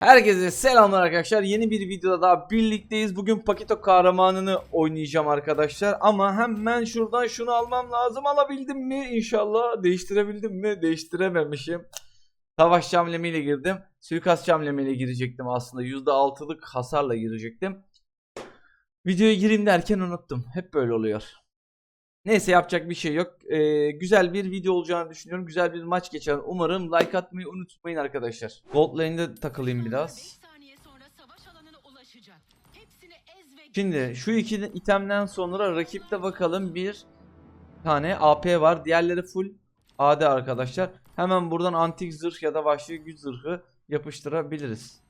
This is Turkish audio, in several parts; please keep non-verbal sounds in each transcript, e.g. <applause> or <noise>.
Herkese selamlar arkadaşlar. Yeni bir videoda daha birlikteyiz. Bugün Pakito kahramanını oynayacağım arkadaşlar. Ama hemen şuradan şunu almam lazım. Alabildim mi? İnşallah. Değiştirebildim mi? Değiştirememişim. Savaş camlemiyle girdim. Suikast camlemiyle girecektim aslında. %6'lık hasarla girecektim. Videoya gireyim derken unuttum. Hep böyle oluyor. Neyse yapacak bir şey yok. Ee, güzel bir video olacağını düşünüyorum. Güzel bir maç geçer. Umarım like atmayı unutmayın arkadaşlar. Gold lane'de takılayım biraz. 5 saniye sonra savaş alanına ulaşacak. Hepsini ez ve Şimdi şu iki itemden sonra rakipte bakalım bir tane AP var. Diğerleri full AD arkadaşlar. Hemen buradan antik zırh ya da vahşi güç zırhı yapıştırabiliriz.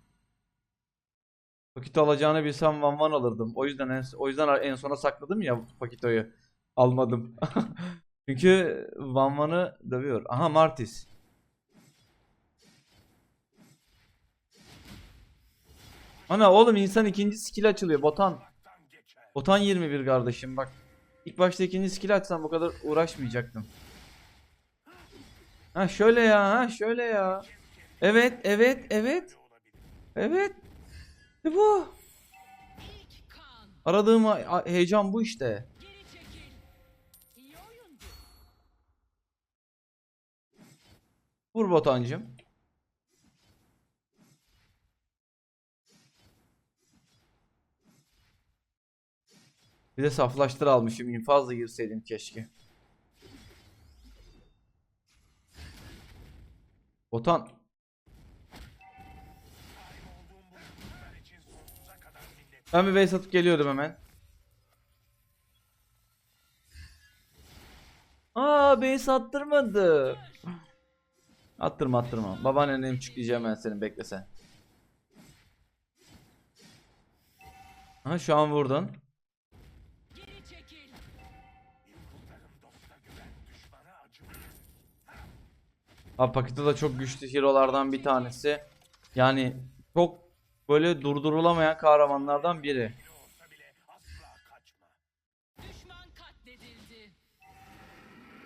Pakito alacağını bilsem Van Van alırdım. O yüzden en, o yüzden en sona sakladım ya Pakito'yu. Almadım. <laughs> Çünkü Van Van'ı dövüyor. Aha Martis. Ana oğlum insan ikinci skill açılıyor Botan. Botan 21 kardeşim bak. İlk başta ikinci skill açsam bu kadar uğraşmayacaktım. Ha şöyle ya ha şöyle ya. Evet evet evet. Evet. İşte bu. Aradığım heyecan bu işte. Geri çekil. İyi oyundu. Vur Botancım. Bir de saflaştır almışım. İnfazla girseydim keşke. Botan. Ben bir base atıp geliyorum hemen. Aa base attırmadı. Attırma attırma. Babaannenim çıklayacağım ben senin bekle sen. Ha şu an vurdun. Abi Pakito da çok güçlü hero'lardan bir tanesi. Yani çok böyle durdurulamayan kahramanlardan biri.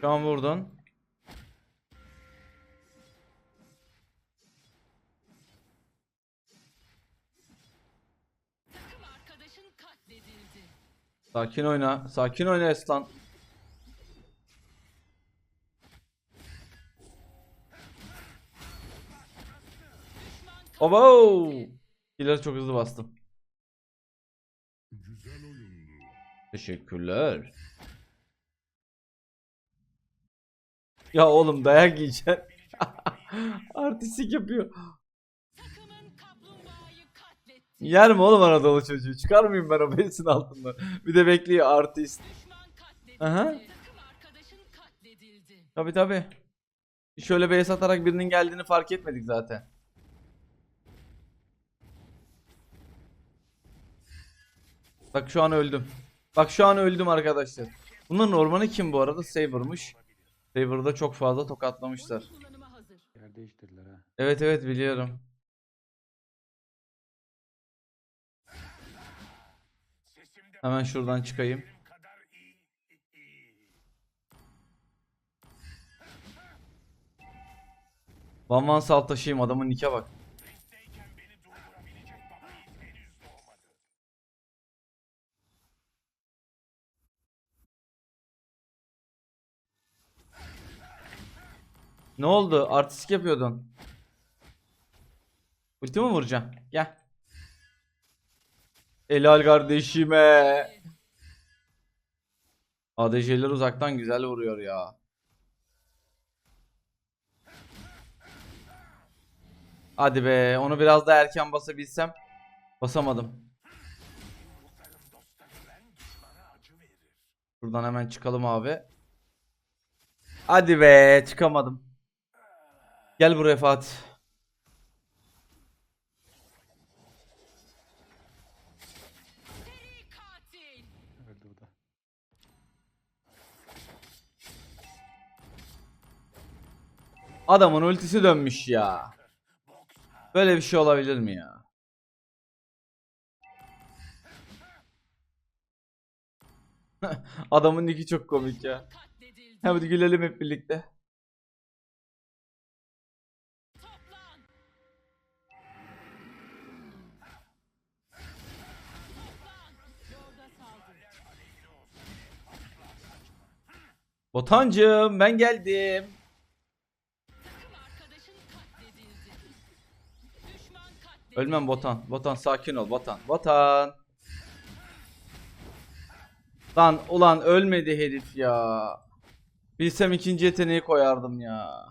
Şu an vurdun. Sakin oyna. Sakin oyna Eslan. Obo! Kill'leri çok hızlı bastım. Teşekkürler. Ya oğlum dayak yiyeceksin. <laughs> Artistik yapıyor. Yer mi oğlum Anadolu çocuğu? Çıkar mıyım ben o besin altından? Bir de bekliyor artist. Aha. Tabi tabi. Şöyle base atarak birinin geldiğini fark etmedik zaten. Bak şu an öldüm. Bak şu an öldüm arkadaşlar. Bunların ormanı kim bu arada? Saber'mış. Saber'da çok fazla tokatlamışlar. Yer değiştirdiler ha. Evet evet biliyorum. Hemen şuradan çıkayım. Van Van salt taşıyayım adamın nike bak. Ne oldu? Artistik yapıyordun. Ulti mi vuracağım? Gel. Helal kardeşime. ADC'ler uzaktan güzel vuruyor ya. Hadi be, onu biraz da erken basabilsem. Basamadım. Buradan hemen çıkalım abi. Hadi be, çıkamadım. Gel buraya Fatih. Adamın ultisi dönmüş ya. Böyle bir şey olabilir mi ya? <laughs> Adamın niki çok komik ya. Hadi gülelim hep birlikte. Botancım ben geldim. Ölmem Botan. Botan sakin ol Botan. Botan. Lan ulan ölmedi herif ya. Bilsem ikinci yeteneği koyardım ya.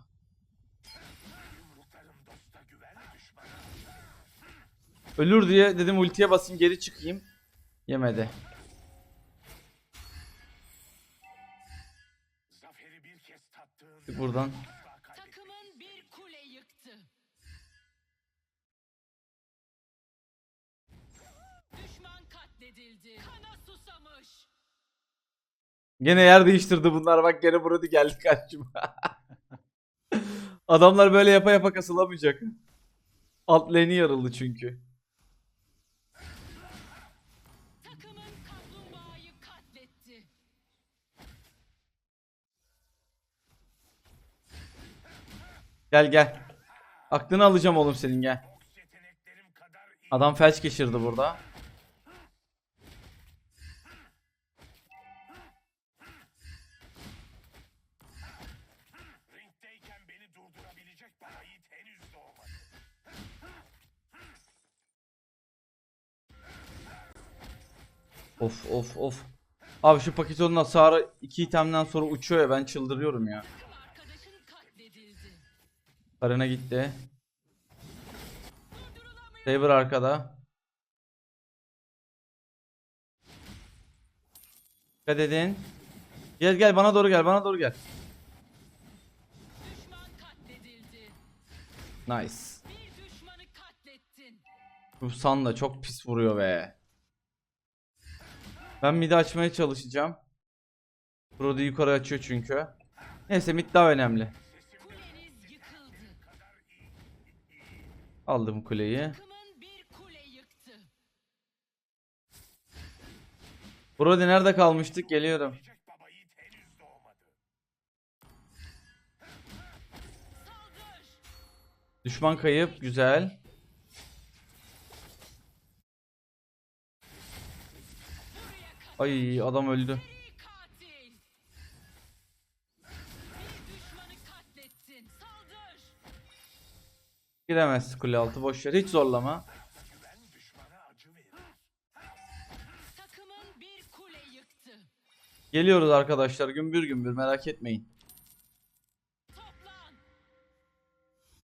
Ölür diye dedim ultiye basayım geri çıkayım. Yemedi. Buradan. Gene yer değiştirdi bunlar bak gene Brody geldi karşıma. <laughs> Adamlar böyle yapa yapa kasılamayacak. Alt lane'i yarıldı çünkü. Gel gel. Aklını alacağım oğlum senin gel. Adam felç geçirdi burada. Of of of. Abi şu paketonun hasarı iki itemden sonra uçuyor ya ben çıldırıyorum ya. Karına gitti. Saber arkada. Dikkat edin. Gel gel bana doğru gel bana doğru gel. Nice. Bu San da çok pis vuruyor be. Ben midi açmaya çalışacağım. Brody yukarı açıyor çünkü. Neyse mid daha önemli. Aldım kuleyi. Brody nerede kalmıştık? Geliyorum. Düşman kayıp. Güzel. Ay adam öldü. Giremez kule altı boş ver. Hiç zorlama. Geliyoruz arkadaşlar gümbür gümbür merak etmeyin.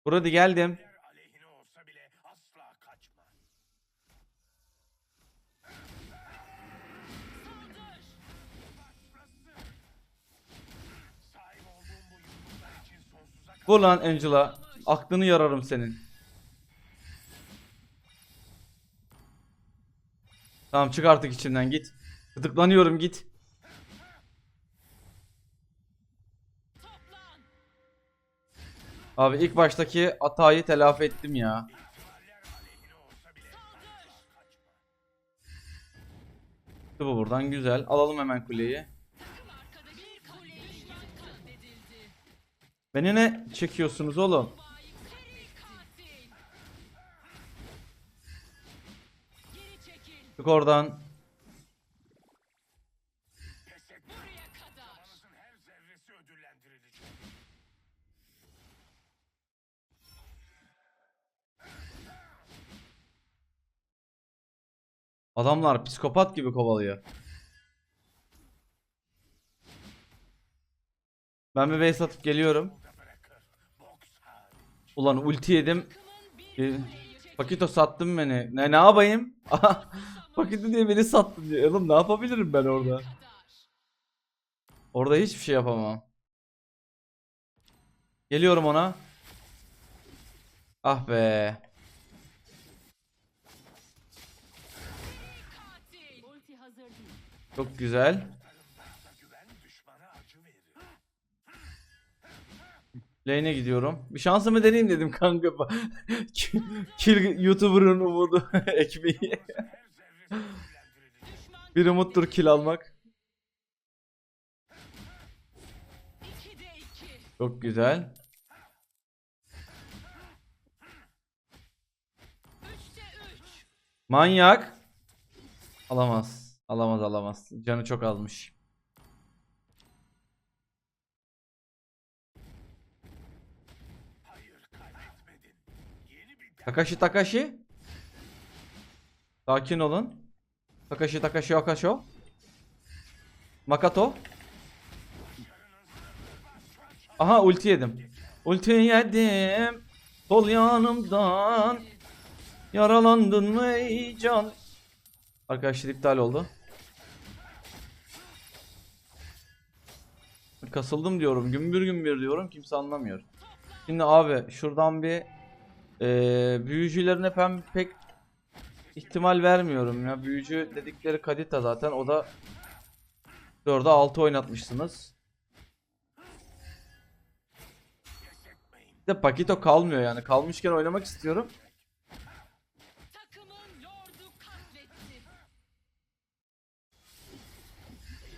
Brody geldim. Vur lan Angela. Aklını yararım senin. Tamam çık artık içinden git. Gıdıklanıyorum git. Abi ilk baştaki hatayı telafi ettim ya. bu buradan güzel. Alalım hemen kuleyi. Beni ne çekiyorsunuz oğlum? Çık oradan. Adamlar psikopat gibi kovalıyor. Ben bir base atıp geliyorum. Ulan ulti yedim. Yıktı. Pakito sattın beni. Ne ne yapayım? <laughs> Pakito diye beni sattın diye. Oğlum ne yapabilirim ben orada? Orada hiçbir şey yapamam. Geliyorum ona. Ah be. Çok güzel. Lane'e gidiyorum. Bir şansımı deneyeyim dedim kanka. <laughs> Kill YouTuber'ın umudu <laughs> ekmeği. <laughs> Bir umuttur kill almak. 2'de 2. Çok güzel. 3'te 3. Manyak. Alamaz. Alamaz alamaz. Canı çok azmış. Takashi Takashi. Sakin olun. Takashi Takashi Akasho. Makato. Aha ulti yedim. Ulti yedim. Sol yanımdan. Yaralandın mı can? Arkadaşlar iptal oldu. Kasıldım diyorum. Gümbür gümbür diyorum. Kimse anlamıyor. Şimdi abi şuradan bir eee büyücülerine ben pek ihtimal vermiyorum ya. Büyücü dedikleri Kadita zaten. O da 4'e 6 oynatmışsınız. Bir de Pakito kalmıyor yani. Kalmışken oynamak istiyorum.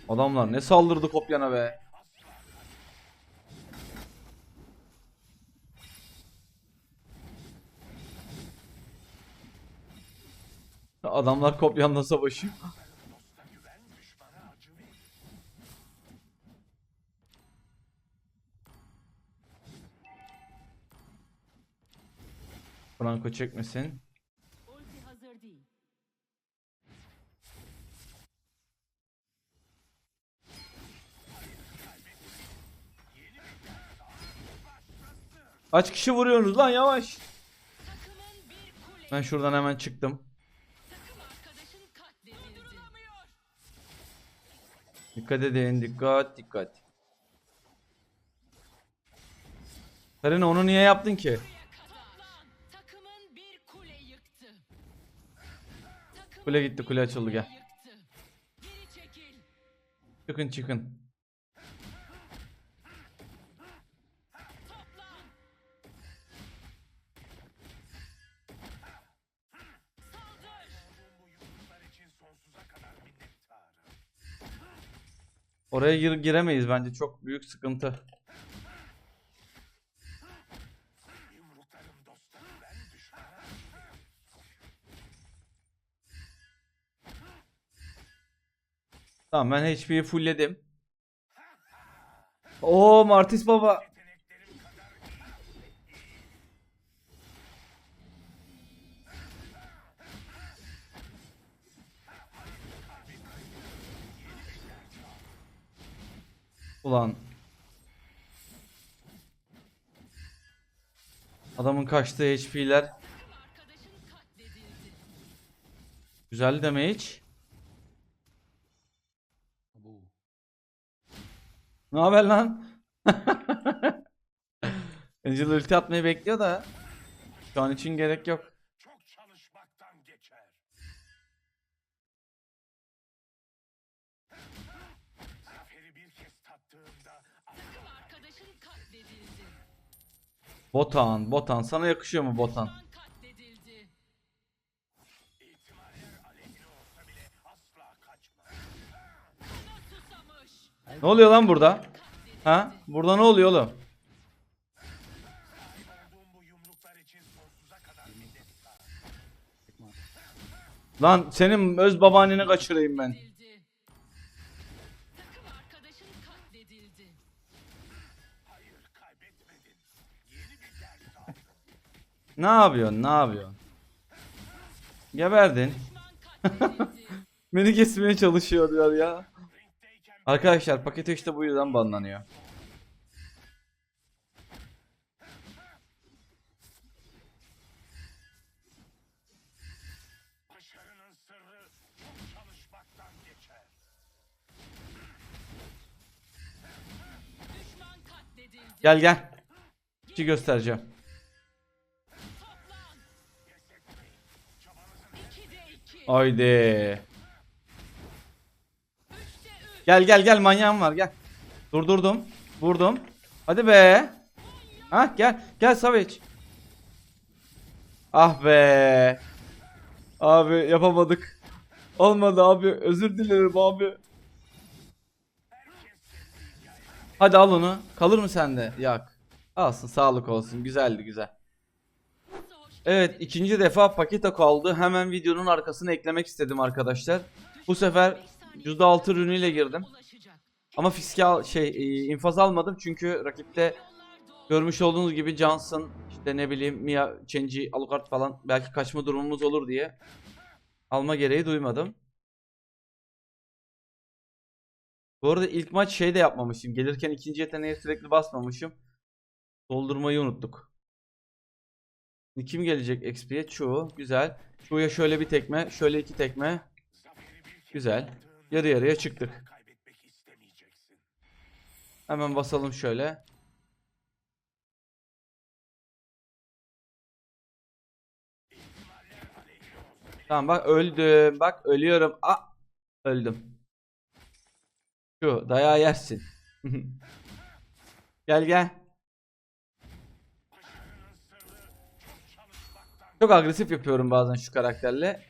Adamlar ne saldırdı kopyana be. Adamlar kopyanla savaşıyor. Franco çekmesin. Kaç kişi vuruyorsunuz lan yavaş. Ben şuradan hemen çıktım. Dikkat edin dikkat dikkat. Karina onu niye yaptın ki? Kule gitti, kule açıldı, gel. Çıkın çıkın. Oraya gir giremeyiz bence çok büyük sıkıntı. Tamam ben HP'yi fullledim. Oo Martis baba. Ulan. Adamın kaçtığı HP'ler güzel damage. Ne haber lan? <laughs> Angel ulti atmayı bekliyor da şu an için gerek yok. Botan, Botan sana yakışıyor mu Botan? Ne oluyor lan burada? Ha? Burada ne oluyor oğlum? Lan senin öz babaanneni kaçırayım ben. Ne yapıyorsun? Ne yapıyorsun? Geberdin. <laughs> Beni kesmeye çalışıyor diyor ya. Arkadaşlar paketi işte bu yüzden banlanıyor. Gel gel. Bir göstereceğim. Haydi. 3'te 3. Gel gel gel manyağım var gel. Durdurdum. Vurdum. Hadi be. Ha gel. Gel Savage. Ah be. Abi yapamadık. Olmadı abi. Özür dilerim abi. Hadi al onu. Kalır mı sende? Yak. Alsın sağlık olsun. Güzeldi güzel. Evet ikinci defa pakete kaldı. Hemen videonun arkasına eklemek istedim arkadaşlar. Bu sefer %6 ürünüyle girdim. Ama fiskal şey e, infaz almadım çünkü rakipte Görmüş olduğunuz gibi Johnson işte ne bileyim Mia, Chenji, Alucard falan belki kaçma durumumuz olur diye alma gereği duymadım. Bu arada ilk maç şey de yapmamışım. Gelirken ikinci yeteneğe sürekli basmamışım. Doldurmayı unuttuk. Kim gelecek XP'ye? Chu. Güzel. Chu'ya şöyle bir tekme. Şöyle iki tekme. Güzel. Yarı yarıya çıktık. Hemen basalım şöyle. Tamam bak öldüm. Bak ölüyorum. Ah öldüm. Şu dayağı yersin. <laughs> gel gel. Çok agresif yapıyorum bazen şu karakterle.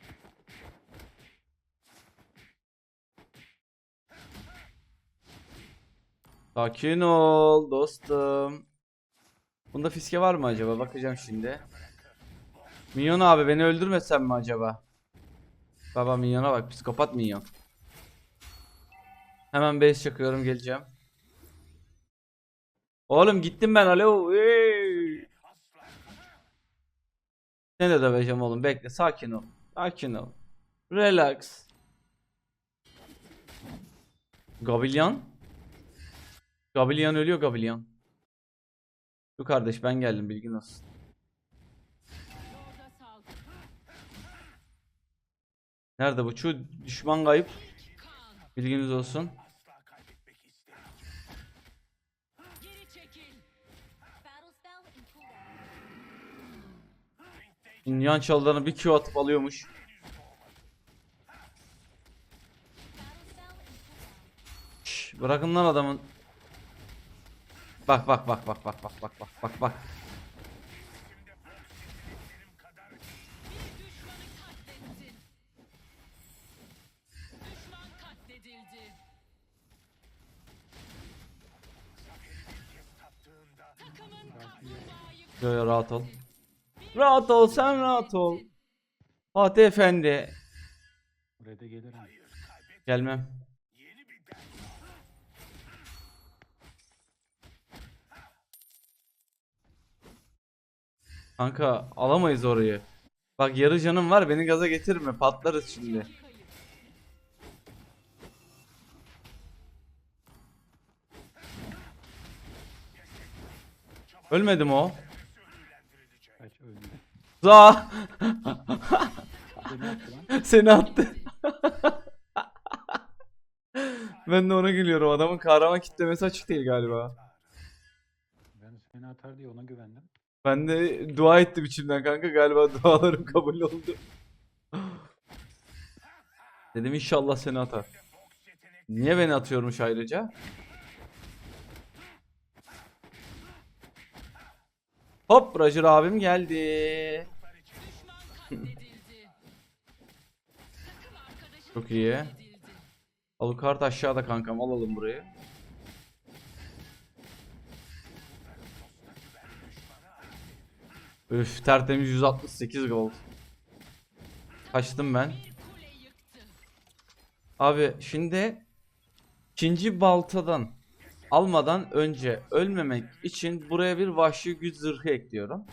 Sakin ol dostum. Bunda fiske var mı acaba? Bakacağım şimdi. Minyon abi beni öldürmesen mi acaba? Baba minyona bak psikopat minyon. Hemen base çakıyorum geleceğim. Oğlum gittim ben alo. Hey. Seni de döveceğim oğlum bekle sakin ol. Sakin ol. Relax. Gabilyan. Gabilyan ölüyor Gabilyan. Dur kardeş ben geldim bilgin olsun. Nerede bu? Şu düşman kayıp. Bilginiz olsun. Yan çalılarını bir Q atıp alıyormuş. Şş, bırakın lan adamın. Bak bak bak bak bak bak bak bak bak bak. Yo yo rahat ol. Rahat ol sen rahat ol. Fatih Efendi. Da gelirim. Gelmem. Kanka alamayız orayı. Bak yarı canım var beni gaza getirme patlarız şimdi. kayıp. Ölmedi mi o? Za seni attı. ben de ona gülüyorum. Adamın kahraman kitlemesi açık değil galiba. Ben seni atar diye ona güvendim. Ben de dua ettim içimden kanka. Galiba dualarım kabul oldu. Dedim inşallah seni atar. Niye beni atıyormuş ayrıca? Hop Roger abim geldi. <laughs> Çok iyi. Alucard aşağıda kankam alalım burayı. Üf tertemiz 168 gold. Kaçtım ben. Abi şimdi ikinci baltadan almadan önce ölmemek için buraya bir vahşi güç zırhı ekliyorum.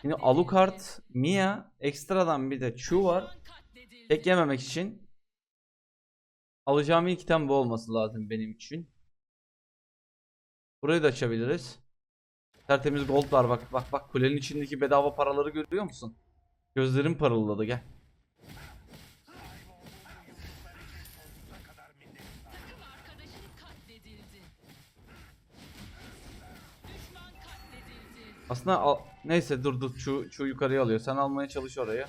Şimdi. Alucard, Mia, ekstradan bir de Chu var. Tek yememek için alacağım ilk item bu olması lazım benim için. Burayı da açabiliriz. Tertemiz gold var bak bak bak kulenin içindeki bedava paraları görüyor musun? Gözlerim parıldadı gel. Aslında al- neyse dur dur şu, şu yukarıya alıyor. Sen almaya çalış oraya.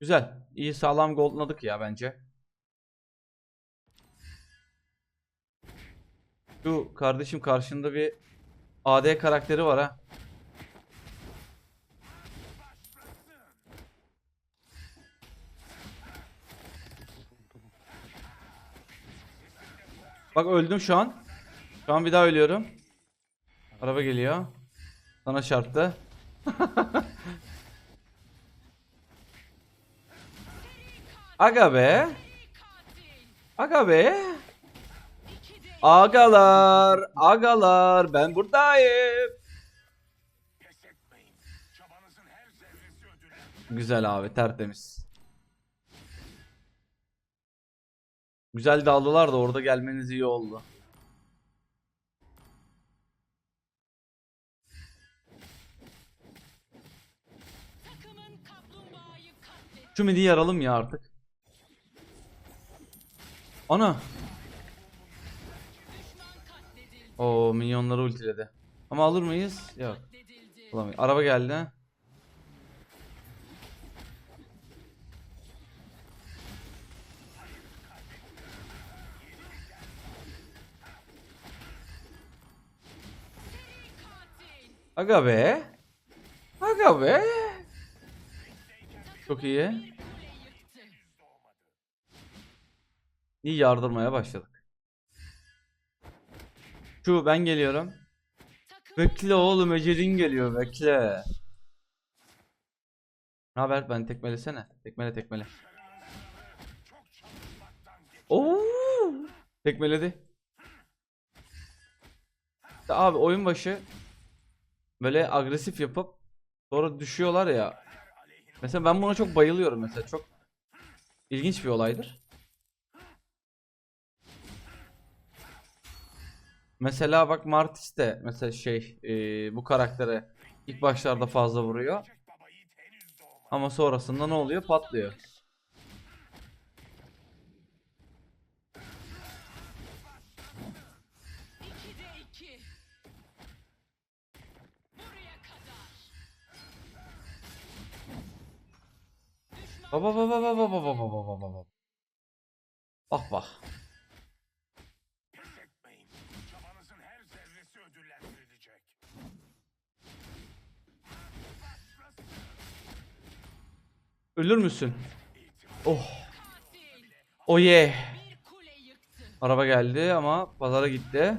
Güzel. İyi sağlam goldladık ya bence. Şu kardeşim karşında bir AD karakteri var ha. Bak öldüm şu an. Şu an bir daha ölüyorum. Araba geliyor. Sana çarptı. <laughs> Aga be. Aga be. Agalar, agalar ben buradayım. Güzel abi tertemiz. Güzel dağlılar da orada gelmeniz iyi oldu. Şu midi yaralım ya artık. Ana. O minyonları ultiledi. Ama alır mıyız? Yok. Alamayız. Araba geldi. Aga be. Aga be. Çok iyi. İyi yardırmaya başladık. Şu ben geliyorum. Bekle oğlum Ece'nin geliyor bekle. Ne haber ben tekmelesene. Tekmele tekmele. Oo! Tekmeledi. İşte abi oyun başı böyle agresif yapıp sonra düşüyorlar ya. Mesela ben buna çok bayılıyorum mesela çok ilginç bir olaydır. Mesela bak Martis de mesela şey e, bu karaktere ilk başlarda fazla vuruyor. Ama sonrasında ne oluyor? Patlıyor. Baba baba baba baba baba baba baba. Bak bak. Ölür müsün? Oh. Oh yeah. Araba geldi ama pazara gitti.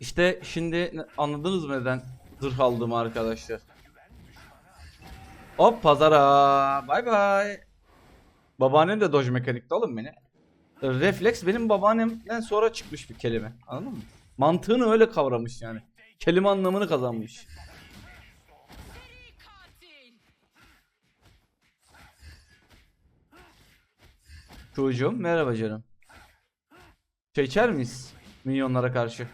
İşte şimdi anladınız mı neden zırh aldığımı arkadaşlar. Hop pazara. Bay bay. Babaannem de Doge mekanikte oğlum beni. Refleks benim babaannemden sonra çıkmış bir kelime. Anladın mı? Mantığını öyle kavramış yani. Kelime anlamını kazanmış. Çocuğum merhaba canım. Çay içer miyiz? Minyonlara karşı.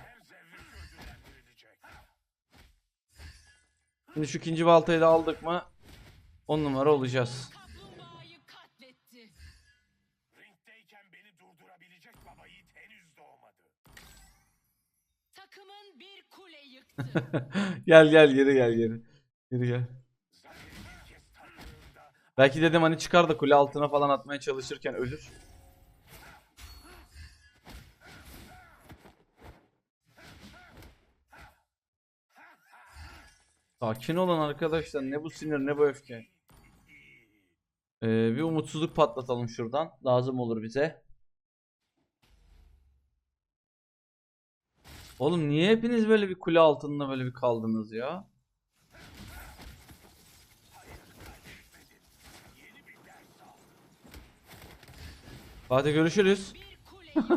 Şimdi şu ikinci baltayı da aldık mı 10 numara olacağız. Ringdeyken beni durdurabilecek baba yiğit henüz doğmadı. Takımın bir kule yıktı. <laughs> gel gel geri gel geri. Geri gel. Belki dedim hani çıkar da kule altına falan atmaya çalışırken ölür. Sakin olun arkadaşlar. Ne bu sinir ne bu öfke. Ee, bir umutsuzluk patlatalım şuradan. Lazım olur bize. Oğlum niye hepiniz böyle bir kule altında böyle bir kaldınız ya? Hadi görüşürüz. <laughs>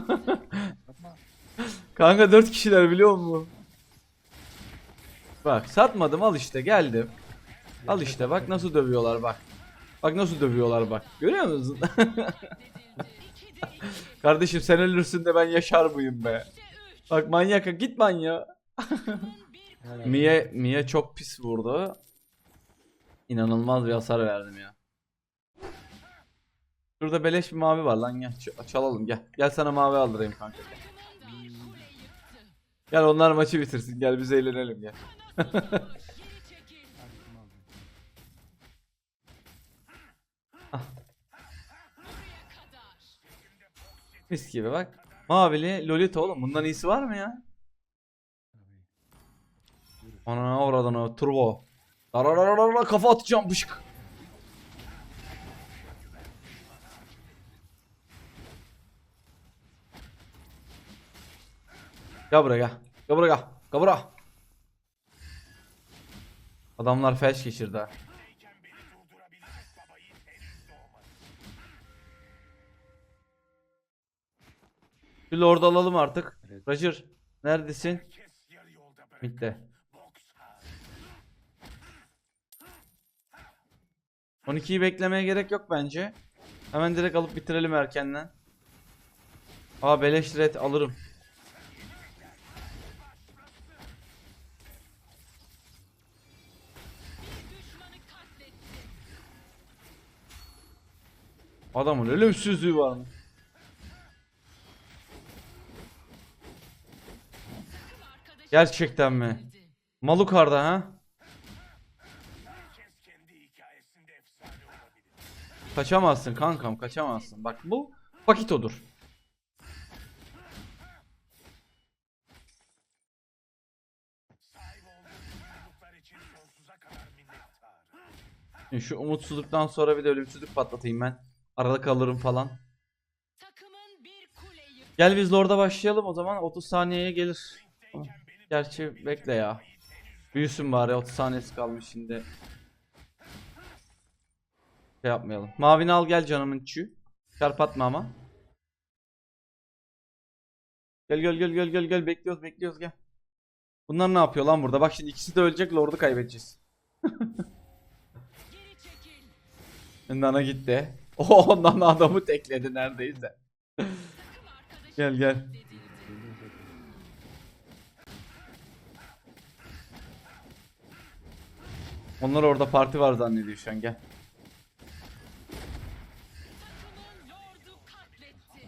Kanka 4 kişiler biliyor musun? Bak satmadım al işte geldim. Al işte bak nasıl dövüyorlar bak. Bak nasıl dövüyorlar bak. Görüyor musun? <laughs> Kardeşim sen ölürsün de ben yaşar mıyım be? Bak manyaka git kule Mie Mie çok pis vurdu. İnanılmaz bir hasar verdim ya. Şurada beleş bir mavi var lan gel çalalım gel. Gel sana mavi aldırayım kanka. Gel onlar maçı bitirsin gel biz eğlenelim gel. <laughs> Mis gibi bak. Mavili Lolita oğlum bundan iyisi var mı ya? Ana oradan o turbo. Darararara kafa atacağım bışık. Gel buraya gel. Gel buraya gel. Gel buraya. Adamlar felç geçirdi ha. Bir lord alalım artık. Evet. Roger neredesin? Bitti. Boks ha. 12'yi beklemeye gerek yok bence. Hemen direkt alıp bitirelim erkenden. Aa beleş red alırım. Adamın ölümsüzlüğü var mı? Gerçekten mi? Malukar'da ha? Kaçamazsın kankam kaçamazsın. Bak bu minnettarım. Şimdi şu umutsuzluktan sonra bir de ölümsüzlük patlatayım ben. Arada kalırım falan. Gel biz Lord'a başlayalım o zaman. 30 saniyeye gelir. Beni Gerçi bekle ya. Büyüsün bari 30 saniyesi kalmış şimdi. Şey yapmayalım. Mavini al gel canımın çü. Çarpatma ama. Gel gel gel gel gel gel bekliyoruz bekliyoruz gel. Bunlar ne yapıyor lan burada? Bak şimdi ikisi de ölecek Lord'u kaybedeceğiz. <laughs> Nana gitti. <laughs> Oh Nana adamı tekledi neredeyse. <laughs> Gel gel. katledildi. Geliyor zaten. Onlar orada parti var zannediyor şu an gel.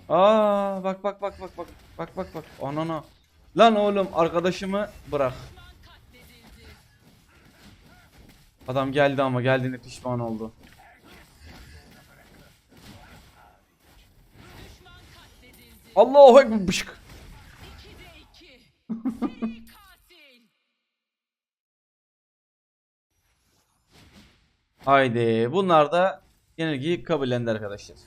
Aa bak bak bak bak bak. Bak bak bak. Anana. Lan oğlum arkadaşımı bırak. Adam geldi ama geldiğinde pişman oldu. Allahu ekber bışık. <laughs> Haydi bunlar da yenilgiyi kabullendi arkadaşlar.